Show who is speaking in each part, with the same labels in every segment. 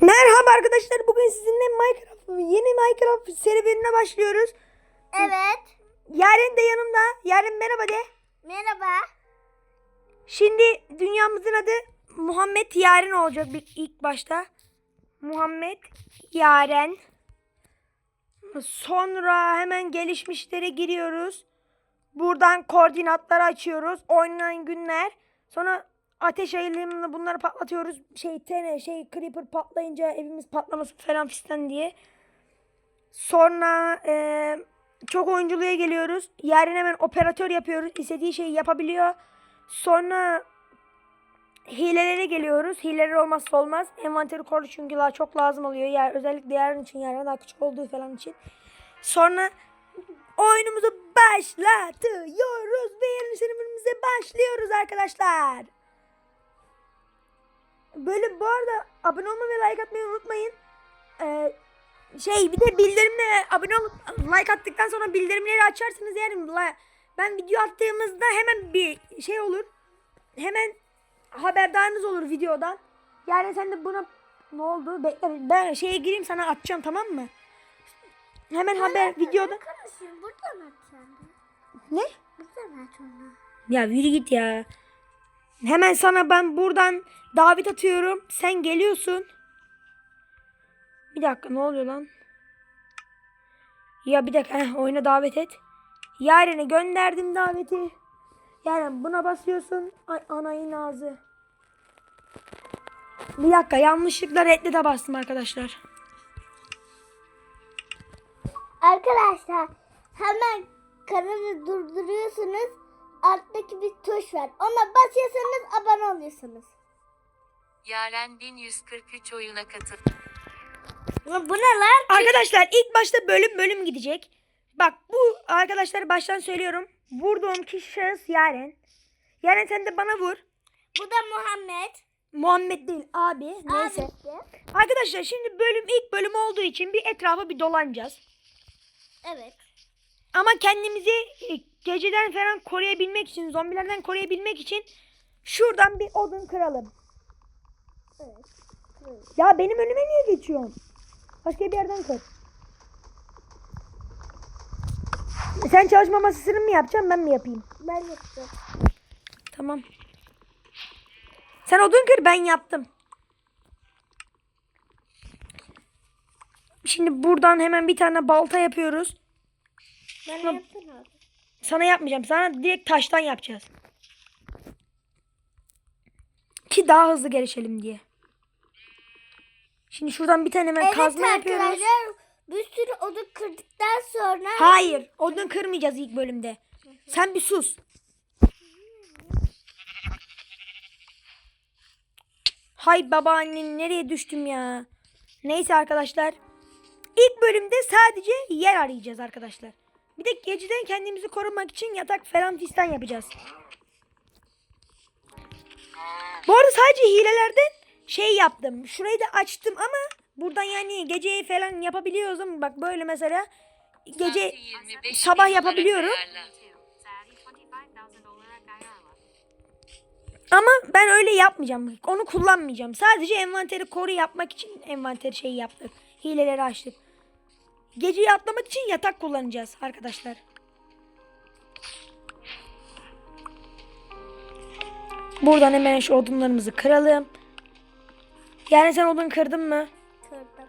Speaker 1: Merhaba arkadaşlar. Bugün sizinle Minecraft yeni Minecraft serüvenine başlıyoruz.
Speaker 2: Evet.
Speaker 1: Yaren de yanımda. Yaren merhaba de.
Speaker 2: Merhaba.
Speaker 1: Şimdi dünyamızın adı Muhammed Yaren olacak ilk başta. Muhammed Yaren. Sonra hemen gelişmişlere giriyoruz. Buradan koordinatları açıyoruz. Oynanan günler. Sonra ateş ayarlarıyla bunları patlatıyoruz. Şey tene şey creeper patlayınca evimiz patlaması falan fistan diye. Sonra eee, çok oyunculuğa geliyoruz. Yarın hemen operatör yapıyoruz. İstediği şeyi yapabiliyor. Sonra hilelere geliyoruz. Hileler olmazsa olmaz. Envanteri koru çünkü daha çok lazım oluyor. Yani özellikle yarın için yarın daha küçük olduğu falan için. Sonra oyunumuzu başlatıyoruz ve yarın serüvenimize başlıyoruz arkadaşlar. Böyle bu arada abone olmayı ve like atmayı unutmayın. Ee, şey bir de bildirimle abone olup like attıktan sonra bildirimleri açarsınız yani ben video attığımızda hemen bir şey olur. Hemen haberdarınız olur videodan. Yani sen de buna ne oldu? Bekle ben şeye gireyim sana atacağım tamam mı? Hemen haber videoda.
Speaker 2: Arkadaşım buradan açacağım.
Speaker 1: Ne?
Speaker 2: Buradan aç onu.
Speaker 1: Ya yürü git ya. Hemen sana ben buradan davet atıyorum. Sen geliyorsun. Bir dakika ne oluyor lan? Ya bir dakika heh, oyuna davet et. Yarene gönderdim daveti. Yani buna basıyorsun. Ay anayın ağzı. Bir dakika yanlışlıkla reddede bastım arkadaşlar.
Speaker 2: Arkadaşlar hemen kanalı durduruyorsunuz. Alttaki bir tuş var. Ona basıyorsanız abone oluyorsunuz.
Speaker 3: Yaren 1143 oyuna katıl.
Speaker 2: Lan bu ne lan?
Speaker 1: Arkadaşlar ilk başta bölüm bölüm gidecek. Bak bu arkadaşlar baştan söylüyorum. Vurduğum kişi şahıs Yaren. Yaren sen de bana vur.
Speaker 2: Bu da Muhammed.
Speaker 1: Muhammed değil abi. Neyse.
Speaker 2: Abisi.
Speaker 1: Arkadaşlar şimdi bölüm ilk bölüm olduğu için bir etrafa bir dolanacağız.
Speaker 2: Evet.
Speaker 1: Ama kendimizi e, geceden falan koruyabilmek için, zombilerden koruyabilmek için şuradan bir odun kıralım.
Speaker 2: Evet.
Speaker 1: Ya benim önüme niye geçiyorsun? Başka bir yerden kır. Sen çalışma masasını mı yapacaksın ben mi yapayım?
Speaker 2: Ben yaptım.
Speaker 1: Tamam. Sen odun kır ben yaptım. Şimdi buradan hemen bir tane balta yapıyoruz.
Speaker 2: Ben
Speaker 1: Tamam.
Speaker 2: yaptım abi.
Speaker 1: Sana yapmayacağım. Sana direkt taştan yapacağız. Ki daha hızlı gelişelim diye. Şimdi şuradan bir tane hemen
Speaker 2: Evet
Speaker 1: kazma yapıyoruz.
Speaker 2: arkadaşlar bir sürü odun kırdıktan sonra
Speaker 1: Hayır. Odun kırmayacağız ilk bölümde. Sen bir sus. Hay babaannen nereye düştüm ya. Neyse arkadaşlar. İlk bölümde sadece yer arayacağız arkadaşlar. Bir de geceden kendimizi korumak için yatak falan fistan yapacağız. Bu arada sadece hilelerden şey yaptım. Şurayı da açtım ama buradan yani geceyi falan yapabiliyoruz ama bak böyle mesela gece
Speaker 3: Saati 25
Speaker 1: sabah yapabiliyorum. Ama ben öyle yapmayacağım. Onu kullanmayacağım. Sadece envanteri koru yapmak için envanteri şeyi yaptık. Hileleri açtık. Geceyi atlamak için yatak kullanacağız arkadaşlar. Buradan hemen şu odunlarımızı kıralım. Yani sen odun kırdın mı?
Speaker 2: kırdım.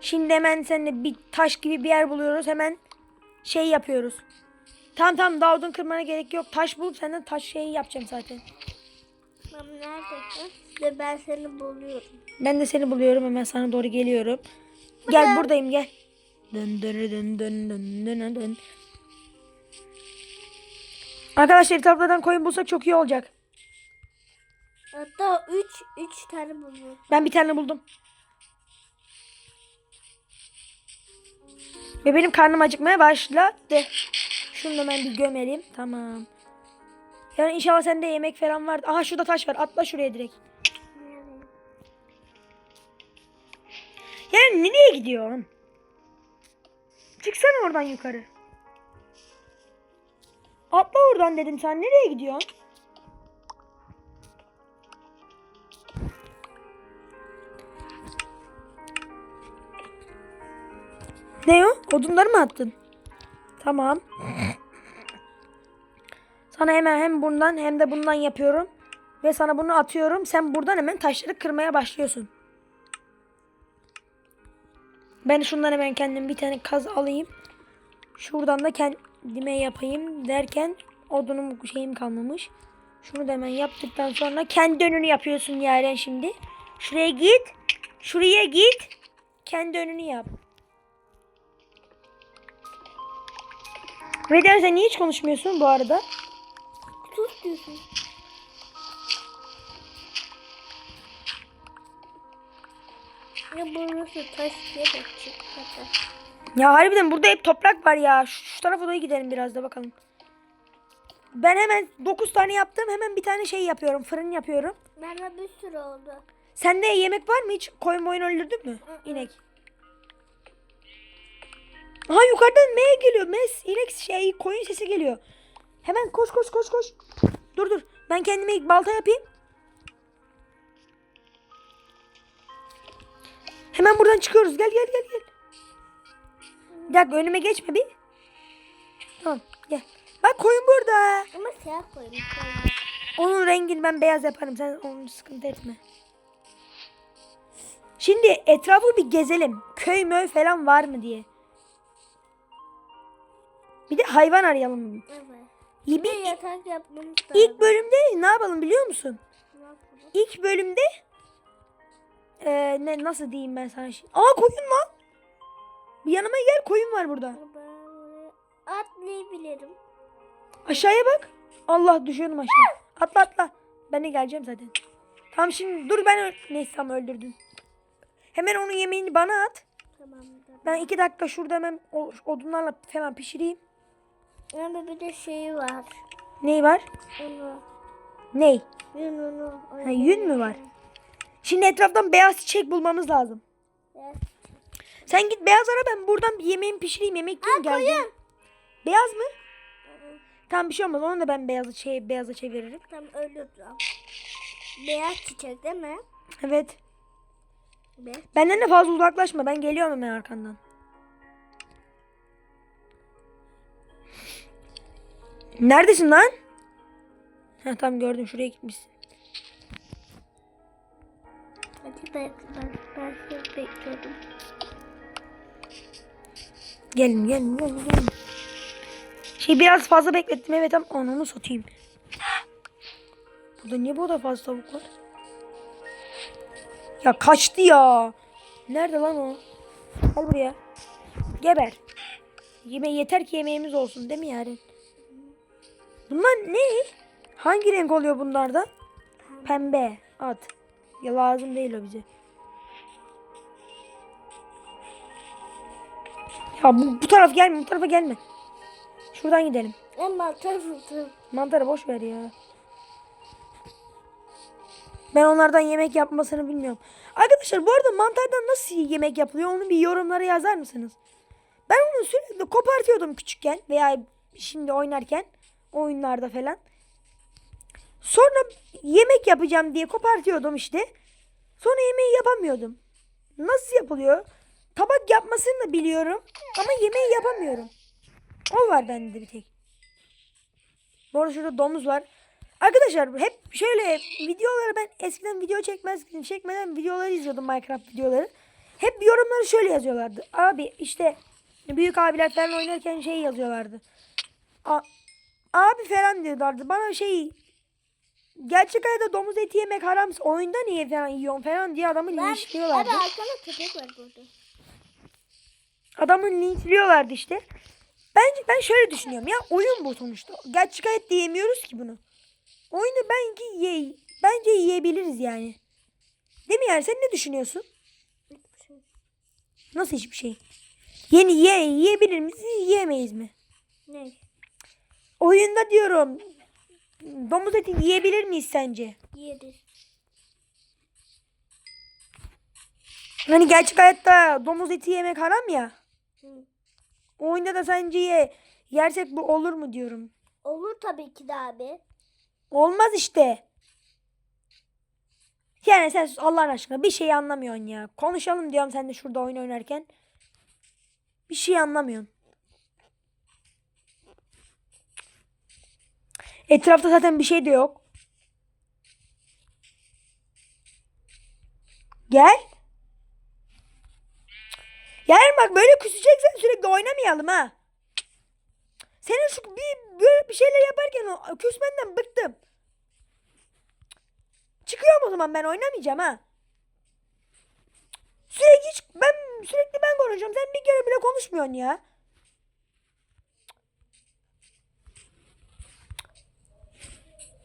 Speaker 1: Şimdi hemen seninle bir taş gibi bir yer buluyoruz. Hemen şey yapıyoruz. Tamam tamam daha odun kırmana gerek yok. Taş bulup senden taş şeyi yapacağım zaten.
Speaker 2: Tamam neredesin? Ve ben seni buluyorum.
Speaker 1: Ben de seni buluyorum hemen sana doğru geliyorum. Gel buradayım gel. Dön dön dön dön dön dön dön. Arkadaşlar etraflardan koyun bulsak çok iyi olacak.
Speaker 2: Hatta 3 3 tane buluyorum.
Speaker 1: Ben bir tane buldum. Ve benim karnım acıkmaya başladı. Şunu da bir gömelim. Tamam. Yani inşallah sende yemek falan var. Aha şurada taş var. Atla şuraya direkt. Yani nereye gidiyorsun? Çıksana oradan yukarı. Atla oradan dedim sen. Nereye gidiyorsun? Ne o? Odunları mı attın? Tamam. Sana hemen hem bundan hem de bundan yapıyorum. Ve sana bunu atıyorum. Sen buradan hemen taşları kırmaya başlıyorsun. Ben şundan hemen kendim bir tane kaz alayım. Şuradan da kendime yapayım derken odunum şeyim kalmamış. Şunu da hemen yaptıktan sonra kendi önünü yapıyorsun Yaren şimdi. Şuraya git. Şuraya git. Kendi önünü yap. Veden sen niye hiç konuşmuyorsun bu arada?
Speaker 2: Sus diyorsun. Ya burası taş diye bakacak.
Speaker 1: Ya harbiden burada hep toprak var ya. Şu, şu tarafa doğru gidelim biraz da bakalım. Ben hemen 9 tane yaptım. Hemen bir tane şey yapıyorum. Fırın yapıyorum.
Speaker 2: Bende bir sürü oldu.
Speaker 1: Sende yemek var mı hiç? Koyun boyun öldürdün mü?
Speaker 2: Hı hı.
Speaker 1: İnek. Aha yukarıdan M geliyor. Mes inek şey koyun sesi geliyor. Hemen koş koş koş koş. Dur dur. Ben kendime ilk balta yapayım. Hemen buradan çıkıyoruz. Gel gel gel gel. Bir dakika önüme geçme bir. Tamam gel. Bak koyun burada.
Speaker 2: Ama siyah koymuş.
Speaker 1: Onun rengini ben beyaz yaparım. Sen onu sıkıntı etme. Şimdi etrafı bir gezelim. Köy möy falan var mı diye. Bir de hayvan arayalım.
Speaker 2: Evet. Bir- yatak yapmamız lazım.
Speaker 1: İlk bölümde ne yapalım biliyor musun? İlk bölümde eee, ne nasıl diyeyim ben sana şimdi? Aa koyun lan. Bir yanıma gel koyun var burada.
Speaker 2: Atlayabilirim.
Speaker 1: Aşağıya bak. Allah düşüyorum aşağı. Atla atla. Ben de geleceğim zaten. Tamam şimdi dur ben neyse tamam öldürdün. Hemen onun yemeğini bana at.
Speaker 2: Tamamdır.
Speaker 1: Ben iki dakika şurada hemen odunlarla falan pişireyim.
Speaker 2: Ama bir de şey var.
Speaker 1: Ney var?
Speaker 2: Onu.
Speaker 1: Ney?
Speaker 2: Yün onu.
Speaker 1: Ha, yün mü var? Şimdi etraftan beyaz çiçek bulmamız lazım.
Speaker 2: Evet.
Speaker 1: Sen git beyaz ara ben buradan bir yemeğimi pişireyim. Yemek yiyeyim geleceğim. Beyaz mı? Tamam bir şey olmaz. Onu da ben beyazı şey beyaza çeviririm.
Speaker 2: Tam öldürdüm. Beyaz çiçek değil mi?
Speaker 1: Evet.
Speaker 2: Beyaz.
Speaker 1: Benden de fazla uzaklaşma. Ben geliyorum hemen arkandan. Neredesin lan? Ha tamam gördüm şuraya gitmişsin.
Speaker 2: Hadi ben, ben, ben sizi bekliyordum.
Speaker 1: Gelin gelin gelin gelin. Şey biraz fazla beklettim evet ama onu satayım. Burada niye bu kadar fazla tavuk var? Ya kaçtı ya. Nerede lan o? Gel buraya. Geber. Yeme yeter ki yemeğimiz olsun değil mi yani? Bunlar ne? Hangi renk oluyor bunlarda? Pembe. At. Ya lazım değil o bize. Ya bu, bu taraf gelme, bu tarafa gelme. Şuradan gidelim.
Speaker 2: Ama tarafım.
Speaker 1: Mantarı boş ver ya. Ben onlardan yemek yapmasını bilmiyorum. Arkadaşlar bu arada mantardan nasıl yemek yapılıyor onu bir yorumlara yazar mısınız? Ben onu sürekli kopartıyordum küçükken veya şimdi oynarken oyunlarda falan. Sonra yemek yapacağım diye kopartıyordum işte. Sonra yemeği yapamıyordum. Nasıl yapılıyor? Tabak yapmasını da biliyorum ama yemeği yapamıyorum. O var bende bir tek. Bu arada şurada domuz var. Arkadaşlar hep şöyle videoları ben eskiden video çekmez çekmeden videoları izliyordum Minecraft videoları. Hep yorumları şöyle yazıyorlardı. Abi işte büyük abiler oynarken şey yazıyorlardı. A- abi falan diyorlardı. Bana şey gerçek hayatta domuz eti yemek haram. Oyunda niye falan yiyorsun falan diye adamı
Speaker 2: Ben,
Speaker 1: linçliyorlardı.
Speaker 2: abi arkada köpek var burada.
Speaker 1: Adamı linçliyorlardı işte. Bence ben şöyle düşünüyorum ya oyun bu sonuçta. Gerçek hayatta yemiyoruz ki bunu. Oyunu belki ye, bence yiyebiliriz yani. Değil mi yani sen ne düşünüyorsun?
Speaker 2: Şey.
Speaker 1: Nasıl hiçbir şey? Yeni ye, yiyebilir miyiz yiyemeyiz mi?
Speaker 2: Ne?
Speaker 1: Oyunda diyorum domuz eti yiyebilir miyiz sence?
Speaker 2: Yeriz.
Speaker 1: Hani gerçek hayatta domuz eti yemek haram ya.
Speaker 2: Hı.
Speaker 1: Oyunda da sence ye, yersek bu olur mu diyorum.
Speaker 2: Olur tabii ki de abi.
Speaker 1: Olmaz işte. Yani sen sus Allah'ın aşkına bir şey anlamıyorsun ya. Konuşalım diyorum sen de şurada oyun oynarken. Bir Bir şey anlamıyorsun. Etrafta zaten bir şey de yok. Gel. Yani bak böyle küseceksen sürekli oynamayalım ha. Senin şu bir böyle bir şeyler yaparken o küsmenden bıktım. Çıkıyorum o zaman ben oynamayacağım ha. Sürekli hiç ben sürekli ben konuşuyorum. Sen bir kere bile konuşmuyorsun ya.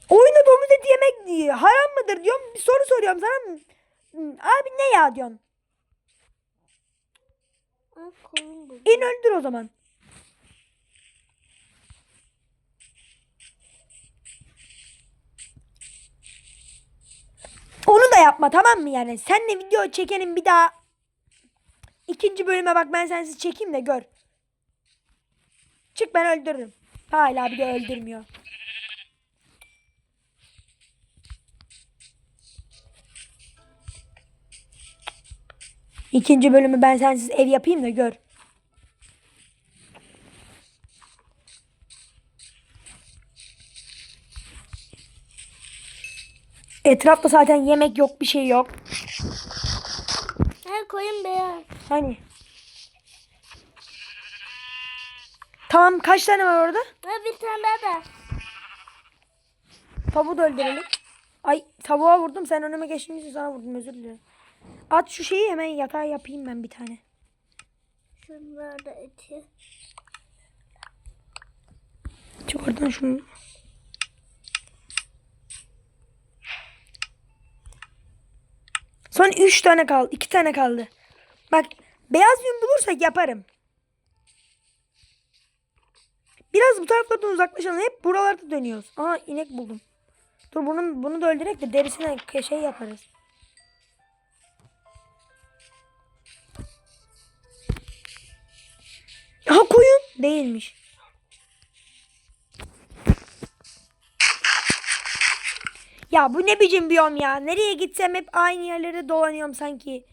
Speaker 1: Oyunda domuz eti yemek haram mıdır diyorum. Bir soru soruyorum sana. Abi ne ya diyorsun. İn öldür o zaman. Onu da yapma tamam mı yani? Senle video çekenin bir daha ikinci bölüme bak ben sensiz çekeyim de gör. Çık ben öldürürüm. Hala bir de öldürmüyor. İkinci bölümü ben sensiz ev yapayım da gör. Etrafta zaten yemek yok bir şey yok.
Speaker 2: Ha koyun beyaz.
Speaker 1: Hani? Tamam kaç tane var orada?
Speaker 2: Ha bir tane daha da.
Speaker 1: Tavuğu da öldürelim. Ay tavuğa vurdum sen önüme geçtiğin sana vurdum özür dilerim. At şu şeyi hemen yatağa yapayım ben bir tane.
Speaker 2: Şunlar da eti.
Speaker 1: Çık oradan şunu. Son 3 tane kaldı. 2 tane kaldı. Bak beyaz yün bulursak yaparım. Biraz bu taraflardan uzaklaşalım. Hep buralarda dönüyoruz. Aha inek buldum. Dur bunu, bunu da öldürek de derisine şey yaparız. Aha koyun. Değilmiş. Ya bu ne biçim biyom ya? Nereye gitsem hep aynı yerlere dolanıyorum sanki.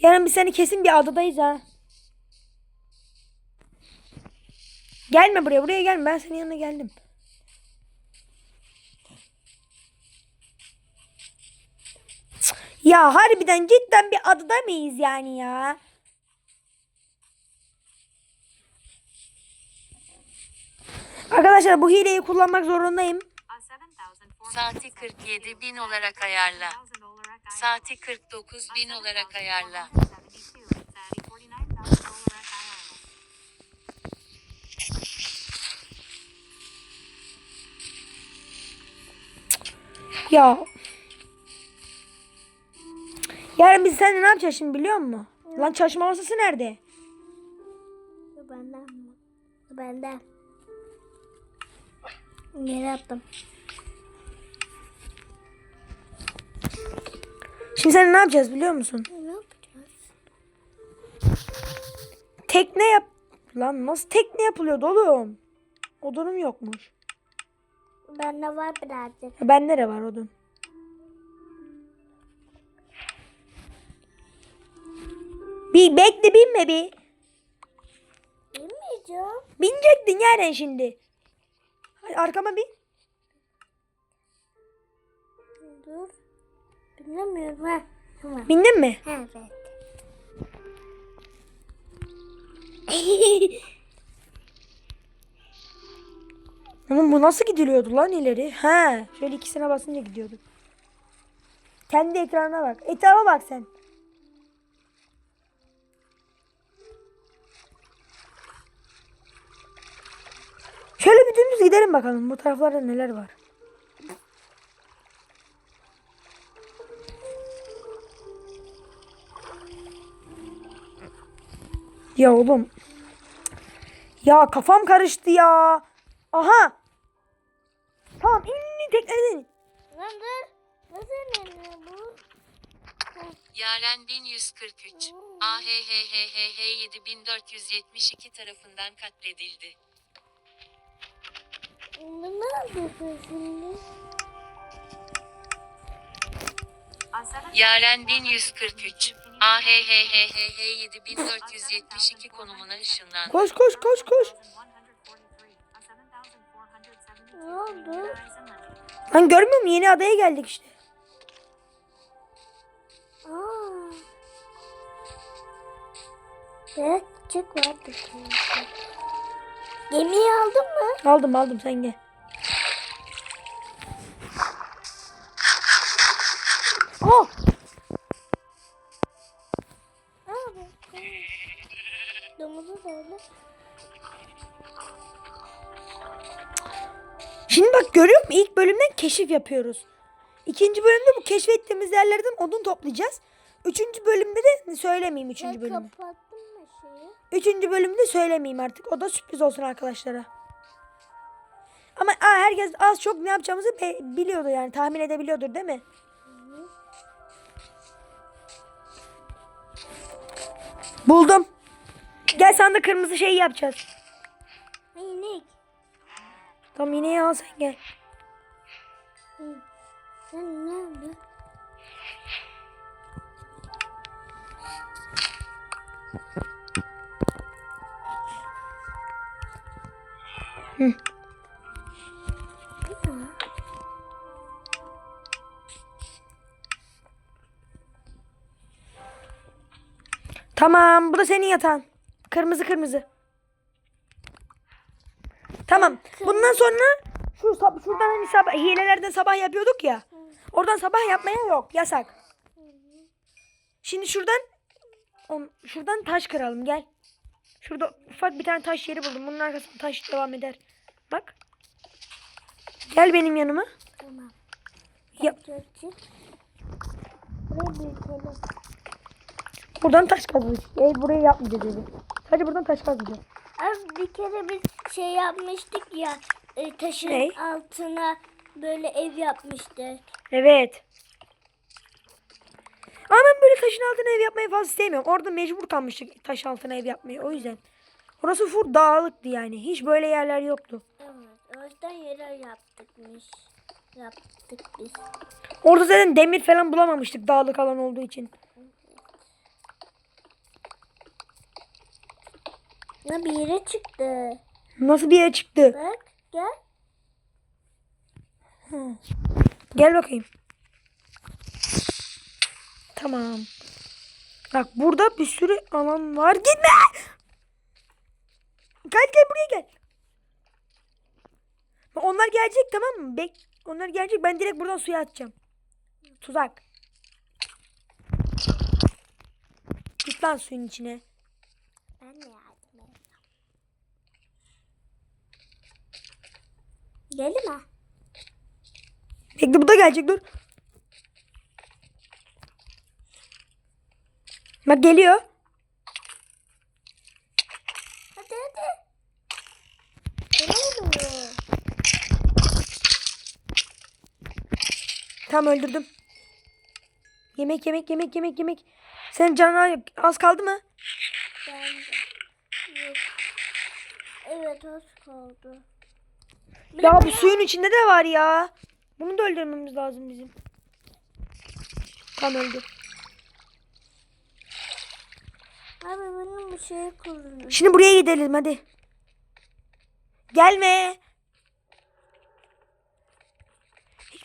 Speaker 1: Yarın biz seni kesin bir adadayız ha. Gelme buraya, buraya gelme. Ben senin yanına geldim. Ya harbiden cidden bir adada mıyız yani ya? Arkadaşlar bu hileyi kullanmak zorundayım.
Speaker 3: Saati 47 bin olarak ayarla. Saati 49 bin olarak ayarla.
Speaker 1: Ya. Yarın biz seninle ne yapacağız şimdi biliyor musun? Lan çalışma masası nerede?
Speaker 2: Bu benden mi? Bu benden. Yere attım.
Speaker 1: Şimdi seninle ne yapacağız biliyor musun?
Speaker 2: Ne yapacağız?
Speaker 1: Tekne yap... Lan nasıl tekne yapılıyordu oğlum? Odunum yokmuş.
Speaker 2: Bende var birazcık.
Speaker 1: Ya ben nere var odun? Bir bekle binme bir.
Speaker 2: Bilmeyeceğim.
Speaker 1: Binecektin yani şimdi. Hadi arkama bin.
Speaker 2: Dur. Bilmiyorum ha. Tamam.
Speaker 1: Bindin mi?
Speaker 2: Evet.
Speaker 1: Oğlum bu nasıl gidiliyordu lan ileri? He, şöyle ikisine basınca gidiyordu. Kendi ekranına bak. Etrafa bak sen. Şöyle bir dümdüz gidelim bakalım. Bu taraflarda neler var. Ya oğlum. Ya kafam karıştı ya. Aha. Tamam in in in tekneden.
Speaker 2: Lan dur. Nasıl iniyor bu?
Speaker 3: Yaren 1143. AHHHH 7472 tarafından katledildi.
Speaker 2: Bunu ne yapıyorsun şimdi?
Speaker 3: Yaren 1143. AHHHH 7472 konumuna ışınlan.
Speaker 1: Koş koş koş koş.
Speaker 2: Ne oldu?
Speaker 1: Lan görmüyor musun? Yeni adaya geldik işte.
Speaker 2: Aa. Evet küçük var bir tane. Gemiyi aldın mı?
Speaker 1: Aldım aldım sen gel. Oh!
Speaker 2: Ben. Domuzu da öyle.
Speaker 1: Şimdi bak görüyor musun? İlk bölümden keşif yapıyoruz. İkinci bölümde bu keşfettiğimiz yerlerden odun toplayacağız. Üçüncü bölümde de söylemeyeyim üçüncü bölümü.
Speaker 2: şeyi?
Speaker 1: Üçüncü bölümde söylemeyeyim artık. O da sürpriz olsun arkadaşlara. Ama aa, herkes az çok ne yapacağımızı biliyordu yani. Tahmin edebiliyordur değil mi? Buldum. Gel sana da kırmızı şeyi yapacağız.
Speaker 2: İnek.
Speaker 1: Tamam yine al sen gel.
Speaker 2: Hı. Sen
Speaker 1: Tamam bu da senin yatağın. Kırmızı kırmızı. Tamam. Bundan sonra şu şuradan hani sabah hilelerden sabah yapıyorduk ya. Oradan sabah yapmaya yok. Yasak. Şimdi şuradan on, şuradan taş kıralım gel. Şurada ufak bir tane taş yeri buldum. Bunun arkasında taş devam eder. Bak. Gel benim yanıma.
Speaker 2: Tamam.
Speaker 1: Ya,
Speaker 2: Çocuk. Buraya büyütelim.
Speaker 1: buradan taş kazmış. Ev burayı yapmayacağız evi. Sadece buradan taş kazmayacağız.
Speaker 2: Abi bir kere biz şey yapmıştık ya. e, taşın
Speaker 1: Ne?
Speaker 2: altına böyle ev yapmıştık.
Speaker 1: Evet. Ama ben böyle taşın altına ev yapmayı fazla sevmiyorum. Orada mecbur kalmıştık taş altına ev yapmaya. O yüzden. Orası full dağlıktı yani. Hiç böyle yerler yoktu.
Speaker 2: Yüzden yere yaptıkmış. Yaptık biz.
Speaker 1: Orada zaten demir falan bulamamıştık dağlık alan olduğu için.
Speaker 2: Ne bir yere çıktı.
Speaker 1: Nasıl bir yere çıktı?
Speaker 2: Bak gel.
Speaker 1: Gel bakayım. Tamam. Bak burada bir sürü alan var. Gitme! Gel gel buraya gel. Onlar gelecek tamam mı? Bek onlar gelecek ben direkt buradan suya atacağım. Tuzak. Git lan suyun içine.
Speaker 2: Ben de yardım edeyim. Gelin ha.
Speaker 1: Bekle bu da gelecek dur. Bak geliyor.
Speaker 2: Hadi hadi. Ne oluyor?
Speaker 1: Tamam öldürdüm. Yemek yemek yemek yemek yemek. Senin canına az kaldı mı?
Speaker 2: Bence. Yok. Evet az kaldı.
Speaker 1: Ya bu suyun içinde de var ya. Bunu da öldürmemiz lazım bizim. Tam öldü.
Speaker 2: Abi benim bir şey kullanıyor.
Speaker 1: Şimdi buraya gidelim hadi. Gelme.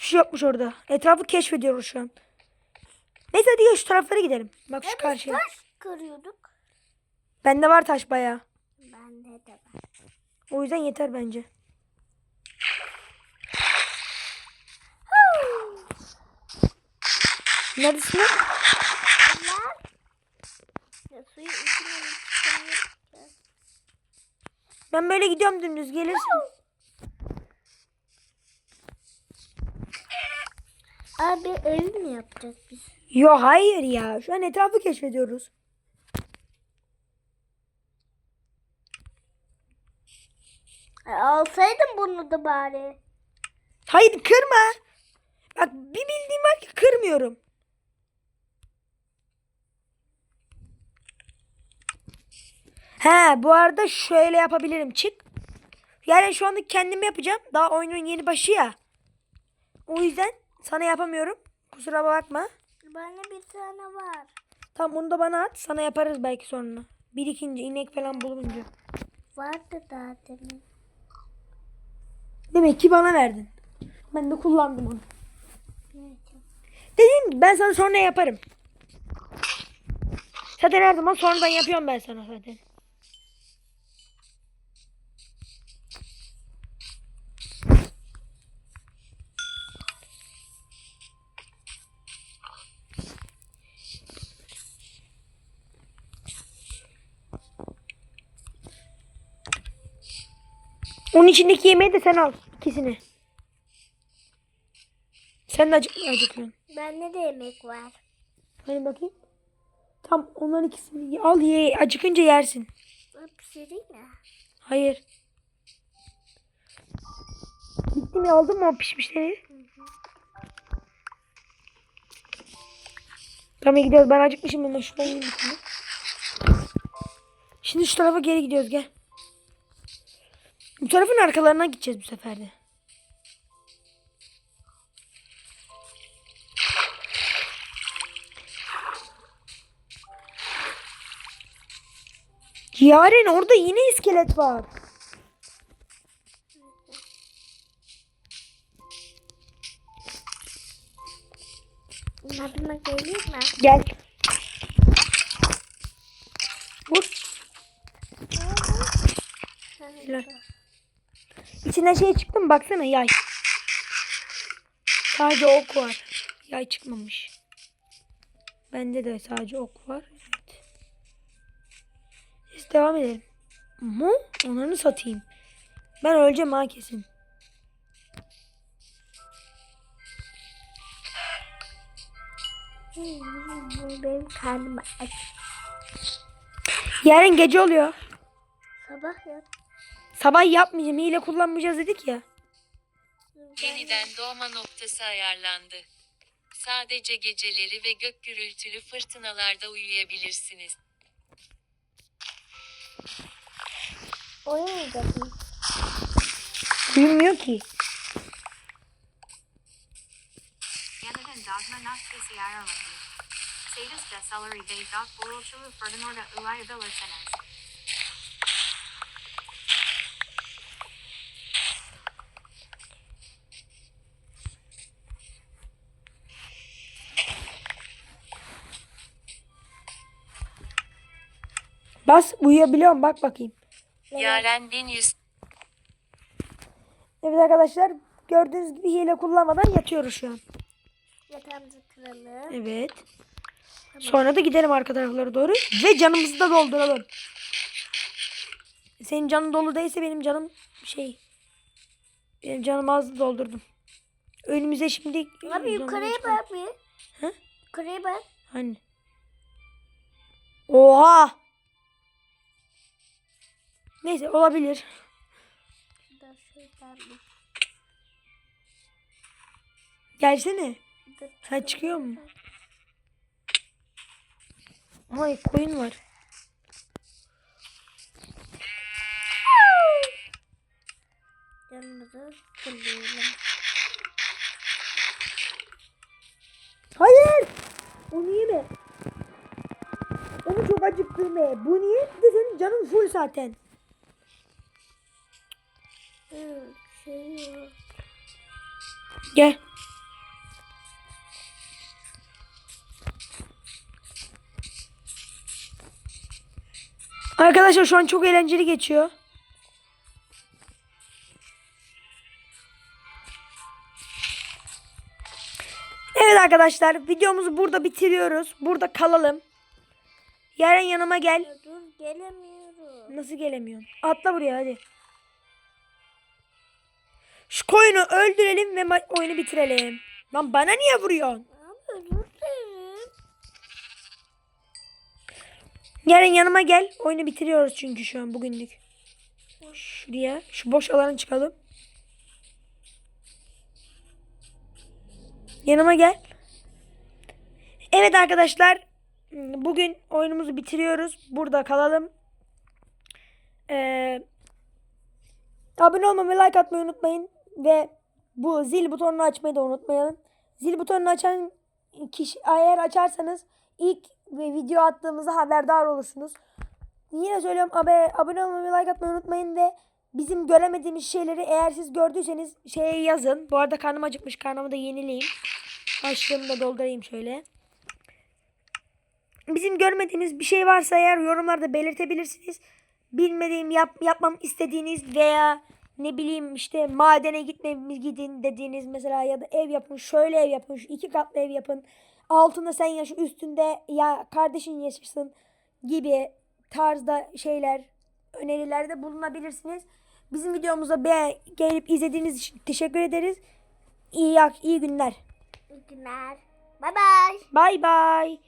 Speaker 1: Hiçbir şey yokmuş orada. Etrafı keşfediyoruz şu an. Neyse hadi şu taraflara gidelim. Bak şu karşıya.
Speaker 2: Taş kırıyorduk.
Speaker 1: Bende var taş bayağı.
Speaker 2: Bende de var.
Speaker 1: O yüzden yeter bence. Neredesin. Ben böyle gidiyorum dümdüz gelirsin.
Speaker 2: Abi ev mi yapacağız biz?
Speaker 1: Yo hayır ya. Şu an etrafı keşfediyoruz.
Speaker 2: E, alsaydın bunu da bari.
Speaker 1: Hayır kırma. Bak bir bildiğim var ki kırmıyorum. He bu arada şöyle yapabilirim. Çık. Yani şu anda kendim yapacağım. Daha oyunun yeni başı ya. O yüzden sana yapamıyorum. Kusura bakma.
Speaker 2: Bende bir tane var.
Speaker 1: Tamam onu da bana at. Sana yaparız belki sonra. Birikince inek falan bulunca.
Speaker 2: Vardı daha demin.
Speaker 1: Demek ki bana verdin. Ben de kullandım onu.
Speaker 2: Evet.
Speaker 1: Dediğim gibi ben sana sonra yaparım. Zaten her zaman sonradan yapıyorum ben sana zaten. Onun içindeki yemeği de sen al. ikisini. Sen de acık acıkıyorsun.
Speaker 2: Bende de yemek var.
Speaker 1: Hani bakayım. Tam onların ikisini al ye. Acıkınca yersin.
Speaker 2: Pişireyim mi?
Speaker 1: Hayır. Bitti mi? Aldın mı o pişmişleri? Tamam gidiyoruz. Ben acıkmışım. Ben şuradan yiyeyim. Şimdi şu tarafa geri gidiyoruz. Gel. Bu tarafın arkalarına gideceğiz bu sefer de. Yaren orada yine iskelet var.
Speaker 2: Yardıma geleyim mi?
Speaker 1: Gel. Vur. Helal. İçinden şey çıktı mı? Baksana yay. Sadece ok var. Yay çıkmamış. Bende de sadece ok var. Evet. Biz devam edelim. Mu? Onları satayım. Ben öleceğim ha kesin.
Speaker 2: Benim karnım aç.
Speaker 1: Yarın gece oluyor.
Speaker 2: Sabah yap.
Speaker 1: Sabah yapmayacağım. Hile kullanmayacağız dedik ya.
Speaker 3: Yeniden doğma noktası ayarlandı. Sadece geceleri ve gök gürültülü fırtınalarda uyuyabilirsiniz.
Speaker 2: Oynamayacak mı?
Speaker 1: Bilmiyor ki.
Speaker 4: Yeniden dogma noktası ayarlandı. Status de salary ve dog buluşulu fırtınada uyuyabilirsiniz.
Speaker 1: Bas uyuyabiliyorum bak bakayım.
Speaker 3: Yaren 1100
Speaker 1: Evet arkadaşlar gördüğünüz gibi hile kullanmadan yatıyoruz şu an.
Speaker 2: Yatağımızı kıralım.
Speaker 1: Evet. Sonra da gidelim arka taraflara doğru ve canımızı da dolduralım. Senin canın dolu değilse benim canım şey benim canım az doldurdum. Önümüze şimdi
Speaker 2: Abi yukarıya bak bir.
Speaker 1: Hı?
Speaker 2: Yukarıya bak.
Speaker 1: Hani? Oha! Neyse olabilir. Gelsene. Sen çıkıyor mu? Ay koyun var.
Speaker 2: Canımızı kırıyorum.
Speaker 1: Hayır. Onu yeme. Onu çok acıktırma. Bu niye? Bir de senin canın full zaten.
Speaker 2: Şey yok.
Speaker 1: Gel. Arkadaşlar şu an çok eğlenceli geçiyor. Evet arkadaşlar videomuzu burada bitiriyoruz. Burada kalalım. Yarın yanıma gel.
Speaker 2: Dur gelemiyorum.
Speaker 1: Nasıl gelemiyorsun? Atla buraya hadi. Şu koyunu öldürelim ve oyunu bitirelim. Lan bana niye vuruyorsun? Yarın yanıma gel. Oyunu bitiriyoruz çünkü şu an bugünlük. Şuraya şu boş alanı çıkalım. Yanıma gel. Evet arkadaşlar. Bugün oyunumuzu bitiriyoruz. Burada kalalım. Ee, abone olmayı, like atmayı unutmayın. Ve bu zil butonunu açmayı da unutmayalım. Zil butonunu açan kişi eğer açarsanız ilk video attığımızda haberdar olursunuz. Yine söylüyorum abone, abone olmayı like atmayı unutmayın ve bizim göremediğimiz şeyleri eğer siz gördüyseniz şeye yazın. Bu arada karnım acıkmış. Karnımı da yenileyim. Açlığımı da doldurayım şöyle. Bizim görmediğimiz bir şey varsa eğer yorumlarda belirtebilirsiniz. Bilmediğim yap, yapmam istediğiniz veya ne bileyim işte madene gitmemiz gidin dediğiniz mesela ya da ev yapın şöyle ev yapın şu iki katlı ev yapın altında sen yaş üstünde ya kardeşin yaşasın gibi tarzda şeyler önerilerde bulunabilirsiniz. Bizim videomuza beğen, gelip izlediğiniz için teşekkür ederiz. İyi, iyi günler.
Speaker 2: İyi günler. Bye bye.
Speaker 1: Bay bay.